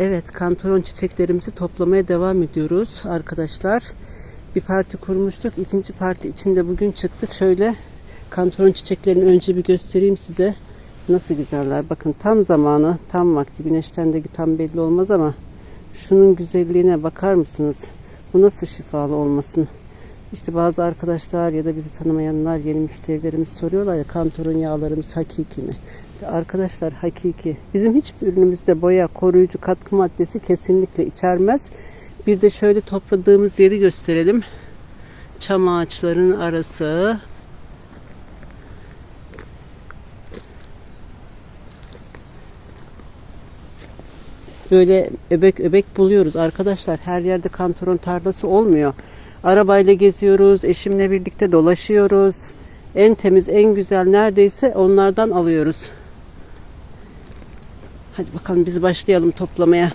Evet, kantaron çiçeklerimizi toplamaya devam ediyoruz arkadaşlar. Bir parti kurmuştuk. ikinci parti içinde bugün çıktık. Şöyle kantaron çiçeklerini önce bir göstereyim size. Nasıl güzeller. Bakın tam zamanı, tam vakti. Güneşten de tam belli olmaz ama şunun güzelliğine bakar mısınız? Bu nasıl şifalı olmasın? İşte bazı arkadaşlar ya da bizi tanımayanlar, yeni müşterilerimiz soruyorlar ya kantaron yağlarımız hakiki mi? Arkadaşlar hakiki. Bizim hiçbir ürünümüzde boya, koruyucu, katkı maddesi kesinlikle içermez. Bir de şöyle topladığımız yeri gösterelim. Çam ağaçlarının arası. Böyle öbek öbek buluyoruz arkadaşlar. Her yerde kantaron tarlası olmuyor. Arabayla geziyoruz, eşimle birlikte dolaşıyoruz. En temiz, en güzel neredeyse onlardan alıyoruz. Hadi bakalım biz başlayalım toplamaya.